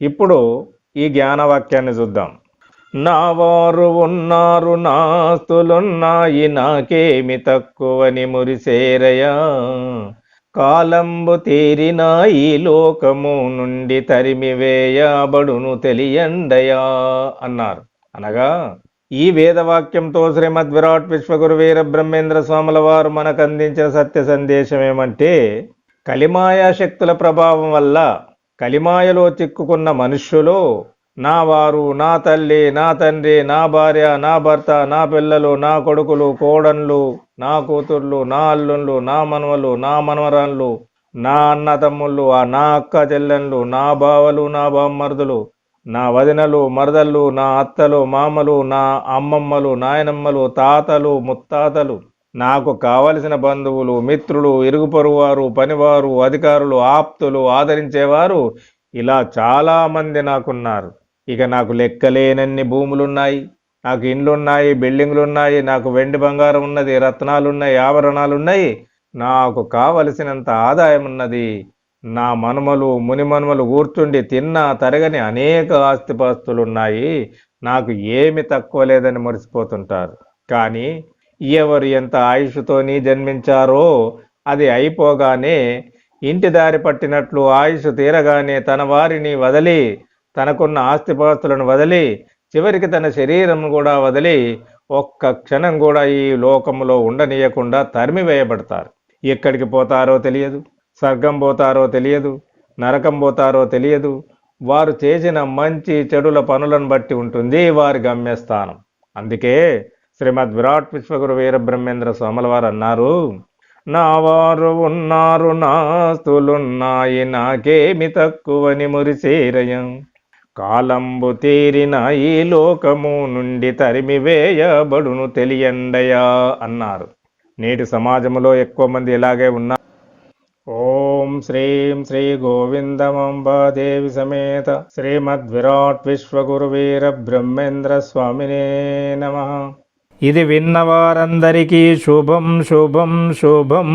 ఇప్పుడు ఈ జ్ఞానవాక్యాన్ని చూద్దాం. నా వారు ఉన్నారు నాస్తులున్నాయి నాకేమి తక్కువని మురిసేరయా. కాలంబు తీరిన ఈ లోకము నుండి తరిమి వేయబడును తెలియండయా అన్నారు. అనగా ఈ వేదవాక్యంతో శ్రీమద్ విరాట్ విశ్వగురు వీర బ్రహ్మేంద్ర స్వాముల వారు మనకు అందించిన సత్య సందేశం ఏమంటే కలిమాయా శక్తుల ప్రభావం వల్ల కలిమాయలో చిక్కుకున్న మనుష్యులు నా వారు నా తల్లి నా తండ్రి నా భార్య నా భర్త నా పిల్లలు నా కొడుకులు కోడన్లు నా కూతుర్లు నా అల్లుళ్ళు నా మనవలు నా మనవరాన్లు నా అన్న తమ్ముళ్ళు ఆ నా అక్క చెల్లెళ్ళు నా బావలు నా బామ్మర్దులు నా వదినలు మరదళ్ళు నా అత్తలు మామలు నా అమ్మమ్మలు నాయనమ్మలు తాతలు ముత్తాతలు నాకు కావలసిన బంధువులు మిత్రులు ఇరుగుపొరువారు పనివారు అధికారులు ఆప్తులు ఆదరించేవారు ఇలా చాలామంది నాకున్నారు. ఇక నాకు లెక్కలేనన్ని భూములున్నాయి నాకు ఇండ్లున్నాయి బిల్డింగ్లున్నాయి నాకు వెండి బంగారం ఉన్నది రత్నాలున్నాయి ఆభరణాలున్నాయి. నాకు కావలసినంత ఆదాయం ఉన్నది. నా మనుమలు మునిమనుమలు కూర్చుండి తిన్నా తరగని అనేక ఆస్తిపాస్తులున్నాయి. నాకు ఏమి తక్కువ లేదని మురిసిపోతుంటారు. కానీ ఎవరు ఎంత ఆయుషుతోని జన్మించారో అది అయిపోగానే ఇంటి దారి పట్టినట్లు ఆయుష్ తీరగానే తన వారిని వదిలి తనకున్న ఆస్తిపాస్తులను వదిలి చివరికి తన శరీరం కూడా వదిలి ఒక్క క్షణం కూడా ఈ లోకంలో ఉండనీయకుండా తరిమివేయబడతారు. ఎక్కడికి పోతారో తెలియదు స్వర్గం పోతారో తెలియదు నరకం పోతారో తెలియదు. వారు చేసిన మంచి చెడుల పనులను బట్టి ఉంటుంది వారి గమ్యస్థానం. అందుకే శ్రీమద్ విరాట్ విశ్వగురు వీరబ్రహ్మేంద్ర స్వాముల వారు అన్నారు నా వారు ఉన్నారు నాస్తులున్నాయి నాకేమి తక్కువని మురిసేరయం. కాలంబు తీరిన ఈ లోకము నుండి తరిమివేయబడును తెలియండయా? అన్నారు. నేటి సమాజంలో ఎక్కువ మంది ఇలాగే ఉన్నారు. ఓం శ్రీం శ్రీ గోవిందమంబాదేవి సమేత శ్రీమద్ విరాట్ విశ్వగురు వీర బ్రహ్మేంద్ర స్వామినే నమ. ఇది విన్నవారందరికీ శుభం శుభం శుభం.